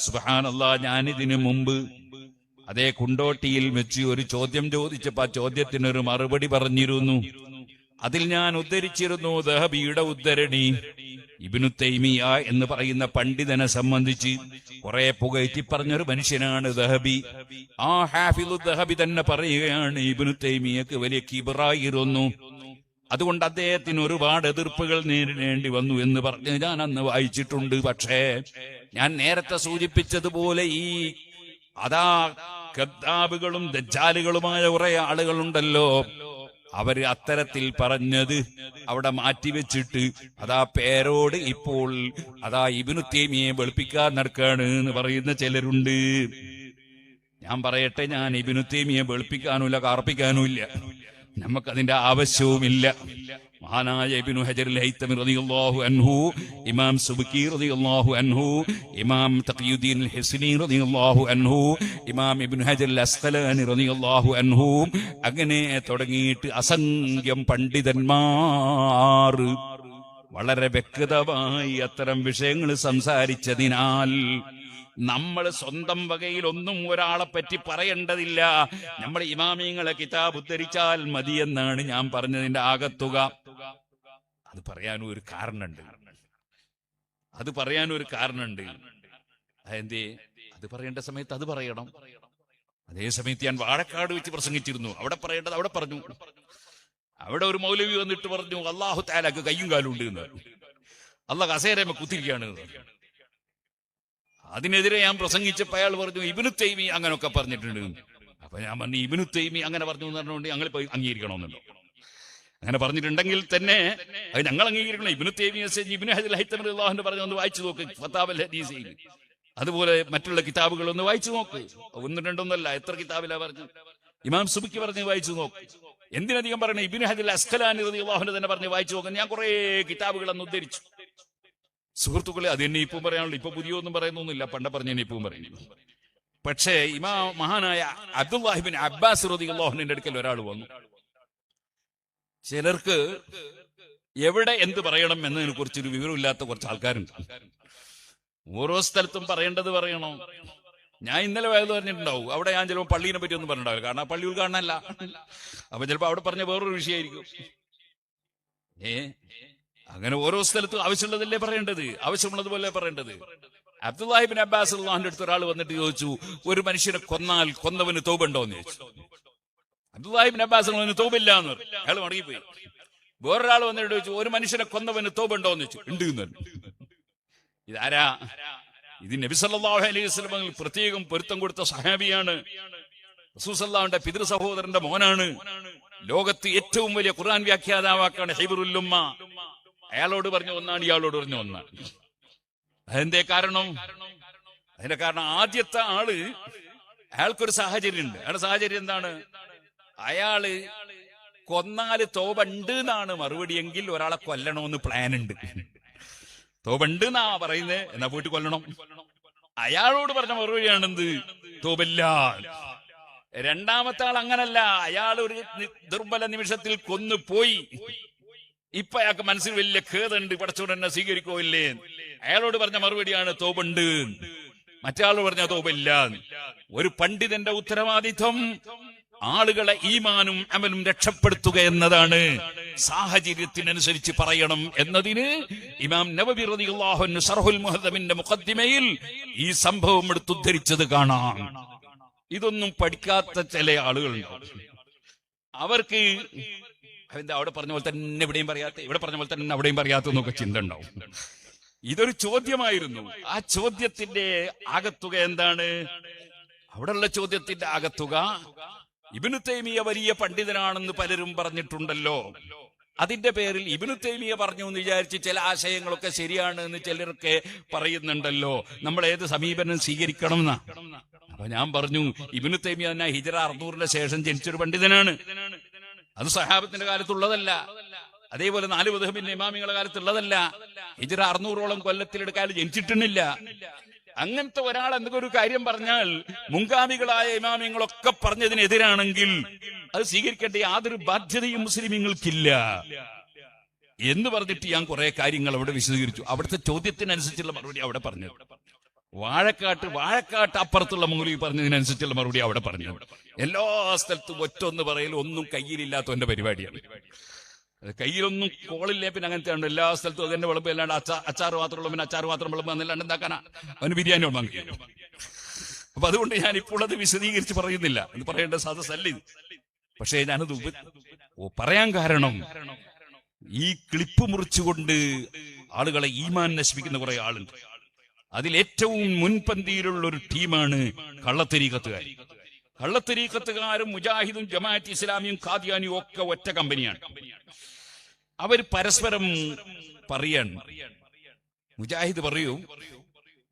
സുബാനല്ലാ ഞാനിതിനു മുമ്പ് അതേ കുണ്ടോട്ടിയിൽ വെച്ച് ഒരു ചോദ്യം ചോദിച്ചപ്പോ ആ ചോദ്യത്തിനൊരു മറുപടി പറഞ്ഞിരുന്നു. അതിൽ ഞാൻ ഉദ്ധരിച്ചിരുന്നു ദഹബിയുടെ ഉദ്ധരണി ഇബിനു തൈമിയ എന്ന് പറയുന്ന പണ്ഡിതനെ സംബന്ധിച്ച് കുറെ പുകയറ്റി പറഞ്ഞൊരു മനുഷ്യനാണ് ദഹബി. ആ ഹാഫിലു ദഹബി തന്നെ പറയുകയാണ് ഇബിനു തൈമിയക്ക് വലിയ കിബറായിരുന്നു അതുകൊണ്ട് അദ്ദേഹത്തിന് ഒരുപാട് എതിർപ്പുകൾ നേരിടേണ്ടി വന്നു എന്ന് പറഞ്ഞ് ഞാൻ അന്ന് വായിച്ചിട്ടുണ്ട്. പക്ഷേ ഞാൻ നേരത്തെ സൂചിപ്പിച്ചതുപോലെ ഈ അതാ കദ്ദാബുകളും ദജ്ജാലുകളുമായ കുറെ ആളുകളുണ്ടല്ലോ. അവർ അത്തരത്തിൽ പറഞ്ഞത് അവിടെ മാറ്റിവെച്ചിട്ട് അതാ പേരോട് ഇപ്പോൾ അതാ ഇബിനു തേമിയെ വെളുപ്പിക്കാൻ നടക്കാണ് എന്ന് പറയുന്ന ചിലരുണ്ട്. ഞാൻ പറയട്ടെ ഞാൻ ഇബിനു തേമിയെ വെളുപ്പിക്കാനുമില്ല കാർപ്പിക്കാനുമില്ല. നമുക്കതിന്റെ ആവശ്യവുമില്ല. മഹാനായ ഇബ്നു ഹജർ ഹൈത്തമി റളിയല്ലാഹു അൻഹു ഇമാം സുബ്കി റളിയല്ലാഹു അൻഹു ഇമാം തഖിയുദ്ദീൻ അൽ ഹിസ്നി റളിയല്ലാഹു അൻഹു ഇമാം ഇബ്നു ഹജർ അൽ അസ്ഖലാനി റളിയല്ലാഹു അൻഹു. അങ്ങനെ തുടങ്ങിയിട്ട് അസംഖ്യം പണ്ഡിതന്മാർ വളരെ വ്യക്തമായി അത്തരം വിഷയങ്ങൾ സംസാരിച്ചതിനാൽ നമ്മൾ സ്വന്തം വകയിൽ ഒന്നും ഒരാളെ പറ്റി പറയേണ്ടതില്ല. നമ്മൾ ഇമാമിങ്ങളെ കിതാബ് ഉദ്ധരിച്ചാൽ മതി എന്നാണ് ഞാൻ പറഞ്ഞതിന്റെ ആകത്തുക. അത് പറയാനും ഒരു കാരണമുണ്ട്. അത് പറയാനും ഒരു കാരണമുണ്ട്. അതെന്തേ? അത് പറയേണ്ട സമയത്ത് അത് പറയണം. അതേ സമയത്ത് ഞാൻ വാഴക്കാട് വെച്ച് പ്രസംഗിച്ചിരുന്നു. അവിടെ പറയേണ്ടത് അവിടെ പറഞ്ഞു. അവിടെ ഒരു മൗലവി വന്നിട്ട് പറഞ്ഞു അള്ളാഹു താലാക്ക് കയ്യും കാലും ഉണ്ട് എന്ന്. അല്ല കസേരമ കുത്തിരിക്കുകയാണ്. അതിനെതിരെ ഞാൻ പ്രസംഗിച്ചപ്പോൾ അയാൾ പറഞ്ഞു ഇബിനു തൈമി അങ്ങനൊക്കെ പറഞ്ഞിട്ടുണ്ട്. അപ്പൊ ഞാൻ പറഞ്ഞു ഇബിനു തൈമി അങ്ങനെ പറഞ്ഞു എന്ന് പറഞ്ഞുകൊണ്ട് ഞങ്ങൾ അംഗീകരിക്കണമെന്നുണ്ടോ. അങ്ങനെ പറഞ്ഞിട്ടുണ്ടെങ്കിൽ തന്നെ അത് ഞങ്ങൾ അംഗീകരിക്കണം. ഇബിനു തൈമി ഇബിനു ഹജൽ ഹൈത്തമർ പറഞ്ഞു ഒന്ന് വായിച്ചു നോക്ക് അതുപോലെ മറ്റുള്ള കിതാബുകൾ ഒന്ന് വായിച്ചു നോക്ക്. ഒന്നും രണ്ടൊന്നല്ല എത്ര കിതാബിലാ പറഞ്ഞു ഇമാം സുബിക്ക് പറഞ്ഞ് വായിച്ചു നോക്ക്. എന്തിനധികം പറയണേ? ഇബിനു ഹജൽ അസ്കലാൻ അള്ളാഹുന്റെ തന്നെ പറഞ്ഞ് വായിച്ചു നോക്കാൻ ഞാൻ കുറെ കിതാബുകൾ അന്ന് ഉദ്ധരിച്ചു. സുഹൃത്തുക്കളെ അത് തന്നെ ഇപ്പം പറയാനുള്ളൂ. ഇപ്പൊ പുതിയൊന്നും പറയുന്നൊന്നുമില്ല. പണ്ട പറഞ്ഞ ഇപ്പം പറയുന്നു പക്ഷേ ഇമാ മഹാനായ അബ്ദുല്ലാഹിബിൻ അബ്ബാസ് റതി അടുക്കൽ ഒരാൾ വന്നു. ചിലർക്ക് എവിടെ എന്ത് പറയണം എന്നതിനെ കുറിച്ചൊരു വിവരമില്ലാത്ത കുറച്ച് ആൾക്കാരുണ്ട്. ഓരോ സ്ഥലത്തും പറയേണ്ടത് പറയണോ. ഞാൻ ഇന്നലെ വയത് പറഞ്ഞിട്ടുണ്ടാവും. അവിടെ ഞാൻ ചിലപ്പോൾ പള്ളീനെ പറ്റി ഒന്നും പറഞ്ഞിട്ടുണ്ടാവില്ല. കാരണം പള്ളി ഉദ്ഘാടനമല്ല അപ്പൊ ചിലപ്പോ അവിടെ പറഞ്ഞ വേറൊരു വിഷയമായിരിക്കും. ഏ? അങ്ങനെ ഓരോ സ്ഥലത്തും ആവശ്യമുള്ളതല്ലേ പറയേണ്ടത്? ആവശ്യമുള്ളതുപോലെ പറയേണ്ടത്. അബ്ദുല്ലാഹിബിൻ അബ്ബാസ് അള്ളാഹിന്റെ അടുത്ത് ഒരാൾ വന്നിട്ട് ചോദിച്ചു ഒരു മനുഷ്യനെ കൊന്നാൽ കൊന്നവന് തോപുണ്ടോ എന്ന് ചോദിച്ചു അബ്ദുല്ലാഹിബിൻ അബ്ബാസ് അള്ളാഹിന് തോപില്ല എന്ന് പറഞ്ഞു. അയാൾ മടങ്ങിപ്പോയി. വേറൊരാൾ വന്നിട്ട് ചോദിച്ചു ഒരു മനുഷ്യനെ കൊന്നവന് തോപുണ്ടോ എന്ന് ചോദിച്ചു. ഉണ്ട് എന്ന്. ഇതാരാ? ഇത് നബി സല്ലല്ലാഹു അലൈഹി വസല്ലം പ്രത്യേകം പൊരുത്തം കൊടുത്ത സഹാബിയാണ്. റസൂസല്ലാഹുന്റെ പിതൃ സഹോദരന്റെ മോനാണ്. ലോകത്ത് ഏറ്റവും വലിയ ഖുർആൻ വ്യാഖ്യാതാവാക്കാണ് ഹൈബറുല്ലുമ്മ അയാളോട് പറഞ്ഞ ഒന്നാണ് ഇയാളോട് പറഞ്ഞ ഒന്നാണ്. അതെന്തേ കാരണം? അതിന്റെ കാരണം ആദ്യത്തെ ആൾ അയാൾക്കൊരു സാഹചര്യം ഉണ്ട് അയാളുടെ സാഹചര്യം എന്താണ്? അയാൾ കൊന്നാൽ തോപണ്ട് എന്നാണ് മറുപടി എങ്കിൽ ഒരാളെ കൊല്ലണമെന്ന് പ്ലാൻ ഉണ്ട് തോപണ്ട് എന്നാ പറയുന്നത് എന്നാ പോയിട്ട് കൊല്ലണം. അയാളോട് പറഞ്ഞ മറുപടിയാണെന്ത്? തോപല്ല രണ്ടാമത്തെ ആൾ അങ്ങനല്ല. അയാൾ ഒരു ദുർബല നിമിഷത്തിൽ കൊന്നു പോയി ഇപ്പൊ അയാൾക്ക് മനസ്സിൽ വലിയ ഖേദുണ്ട് പടച്ചോട് എന്നെ സ്വീകരിക്കോ ഇല്ലേ? അയാളോട് പറഞ്ഞ മറുപടിയാണ് തോപുണ്ട്. മറ്റാളോട് പറഞ്ഞ തോപില്ല. ഒരു പണ്ഡിതന്റെ ഉത്തരവാദിത്വം ആളുകളെ ഈമാനും അമലും രക്ഷപ്പെടുത്തുക എന്നതാണ്. സാഹചര്യത്തിനനുസരിച്ച് പറയണം എന്നതിന് ഇമാം നബബി റളിയല്ലാഹു സർഹുൽ മുഹദ്ദമിന്റെ മുഖദ്ദിമയിൽ ഈ സംഭവം എടുത്തുദ്ധരിച്ചത് കാണാം. ഇതൊന്നും പഠിക്കാത്ത ചില ആളുകളുണ്ട്. അവർക്ക് എന്താ അവിടെ പറഞ്ഞ പോലെ തന്നെ ഇവിടെയും പറയാത്ത ഇവിടെ പറഞ്ഞ പോലെ തന്നെ അവിടെയും പറയാത്ത എന്നൊക്കെ ചിന്ത ഉണ്ടാവും. ഇതൊരു ചോദ്യമായിരുന്നു. ആ ചോദ്യത്തിന്റെ ആകത്തുക എന്താണ്? അവിടെയുള്ള ചോദ്യത്തിന്റെ ആകത്തുക ഇബിനു തൈമിയ വലിയ പണ്ഡിതനാണെന്ന് പലരും പറഞ്ഞിട്ടുണ്ടല്ലോ. അതിന്റെ പേരിൽ ഇബിനു തൈമിയ പറഞ്ഞു എന്ന് വിചാരിച്ച് ചില ആശയങ്ങളൊക്കെ ശരിയാണ് എന്ന് ചിലരൊക്കെ പറയുന്നുണ്ടല്ലോ. നമ്മൾ ഏത് സമീപനം സ്വീകരിക്കണം എന്നാ അപ്പൊ ഞാൻ പറഞ്ഞു ഇബിനു തൈമിയ തന്നെ ഹിജറ അറുന്നൂറിന്റെ ശേഷം ജനിച്ചൊരു പണ്ഡിതനാണ്. അത് സഹാബത്തിന്റെ കാലത്തുള്ളതല്ല. അതേപോലെ നാല് ബുധബിന്റെ ഇമാമികളുടെ കാലത്തുള്ളതല്ല. ഹിജറ അറുന്നൂറോളം കൊല്ലത്തിലെടുക്കാൻ ജനിച്ചിട്ടുന്നില്ല. അങ്ങനത്തെ ഒരാൾ എന്തെങ്കിലും ഒരു കാര്യം പറഞ്ഞാൽ മുൻഗാമികളായ ഇമാമിങ്ങളൊക്കെ പറഞ്ഞതിനെതിരാണെങ്കിൽ അത് സ്വീകരിക്കേണ്ട യാതൊരു ബാധ്യതയും മുസ്ലിമിങ്ങൾക്കില്ല. എന്ന് പറഞ്ഞിട്ട് ഞാൻ കുറെ കാര്യങ്ങൾ അവിടെ വിശദീകരിച്ചു. അവിടുത്തെ ചോദ്യത്തിനനുസരിച്ചുള്ള മറുപടി അവിടെ പറഞ്ഞു വാഴക്കാട്ട് വാഴക്കാട്ട് അപ്പുറത്തുള്ള മൗലവി പറഞ്ഞതിനനുസരിച്ചുള്ള മറുപടി അവിടെ പറഞ്ഞു. എല്ലാ സ്ഥലത്തും ഒറ്റൊന്ന് പറയലും ഒന്നും കയ്യിലില്ലാത്തവന്റെ പരിപാടിയാണ്. കയ്യിലൊന്നും കോളില്ലേ പിന്നെ അങ്ങനത്തെ ഉണ്ട്. എല്ലാ സ്ഥലത്തും അതിന്റെ വിളമ്പ് അല്ലാണ്ട് അച്ചാ അച്ചാറ് മാത്രമുള്ള പിന്നെ അച്ചാർ മാത്രം വിളമ്പ് എന്നല്ലാണ്ട് എന്താക്കാനാ? അവന് ബിരിയാണി ഉണ്ടാക്കി അപ്പൊ അതുകൊണ്ട് ഞാൻ ഇപ്പോൾ അത് വിശദീകരിച്ച് പറയുന്നില്ല. എന്ന് പറയേണ്ട സദസ്സല്ല പക്ഷേ ഞാനത് പറയാൻ കാരണം ഈ ക്ലിപ്പ് മുറിച്ചുകൊണ്ട് ആളുകളെ ഈമാൻ നശിപ്പിക്കുന്ന കുറെ ആളുണ്ട്. അതിൽ ഏറ്റവും മുൻപന്തിയിലുള്ള ഒരു ടീമാണ് കള്ളത്തരീക്കത്തുകാർ. കള്ളത്തരീക്കത്തുകാരും മുജാഹിദും ജമാഅത്ത് ഇസ്ലാമിയും ഖാദിയാനിയും ഒക്കെ ഒറ്റ കമ്പനിയാണ്. അവർ പരസ്പരം പറയാണ്. മുജാഹിദ് പറയൂ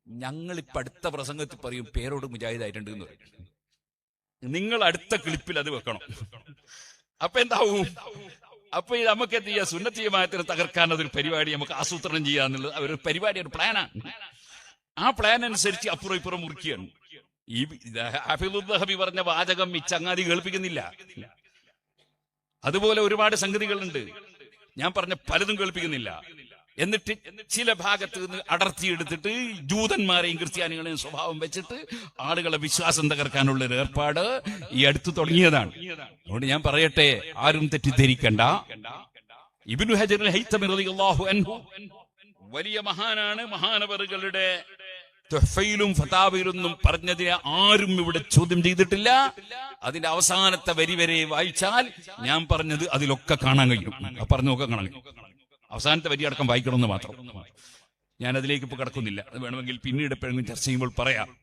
ഞങ്ങൾ ഇപ്പൊ അടുത്ത പ്രസംഗത്തിൽ പറയും പേരോട് മുജാഹിദ് ആയിട്ടുണ്ട് എന്ന് പറയും. നിങ്ങൾ അടുത്ത ക്ലിപ്പിൽ അത് വെക്കണം. അപ്പൊ എന്താവും? അപ്പൊ ഈ നമുക്ക് എന്ത് ചെയ്യാം സുന്നത്തീയമായത്തിന് തകർക്കാൻ അതൊരു പരിപാടി നമുക്ക് ആസൂത്രണം ചെയ്യാന്നുള്ളത് അവരൊരു പരിപാടി ഒരു പ്ലാനാണ്. ആ പ്ലാൻ അനുസരിച്ച് അപ്പുറം ഇപ്പുറം മുറിക്കുകയാണ് ഈ ഹഫീദുദ്ദഹബി പറഞ്ഞ വാചകം ഈ ചങ്ങാതി കേൾപ്പിക്കുന്നില്ല. അതുപോലെ ഒരുപാട് സംഗതികളുണ്ട്. ഞാൻ പറഞ്ഞ പലതും കേൾപ്പിക്കുന്നില്ല. എന്നിട്ട് ചില ഭാഗത്ത് നിന്ന് അടർത്തിയെടുത്തിട്ട് ജൂതന്മാരെയും ക്രിസ്ത്യാനികളെയും സ്വഭാവം വെച്ചിട്ട് ആളുകളെ വിശ്വാസം തകർക്കാനുള്ള ഒരു ഏർപ്പാട് ഈ അടുത്ത് തുടങ്ങിയതാണ്. അതുകൊണ്ട് ഞാൻ പറയട്ടെ ആരും തെറ്റിദ്ധരിക്കണ്ട. ഇബിനു ഹജർ റളിയല്ലാഹു അൻഹു വലിയ മഹാനാണ് മഹാനവറുകളുടെ തുഹ്ഫയിലും ഫതാബയിലൊന്നും പറഞ്ഞതിനെ ആരും ഇവിടെ ചോദ്യം ചെയ്തിട്ടില്ല. അതിന്റെ അവസാനത്തെ വരി വരെ വായിച്ചാൽ ഞാൻ പറഞ്ഞത് അതിലൊക്കെ കാണാൻ കഴിയും. പറഞ്ഞു പറഞ്ഞൊക്കെ കാണാൻ കഴിയും. അവസാനത്തെ വരി അടക്കം വായിക്കണമെന്ന് മാത്രം. ഞാൻ അതിലേക്ക് ഇപ്പൊ കിടക്കുന്നില്ല. അത് വേണമെങ്കിൽ പിന്നീട് എപ്പോഴെങ്കിലും ചർച്ച ചെയ്യുമ്പോൾ പറയാം.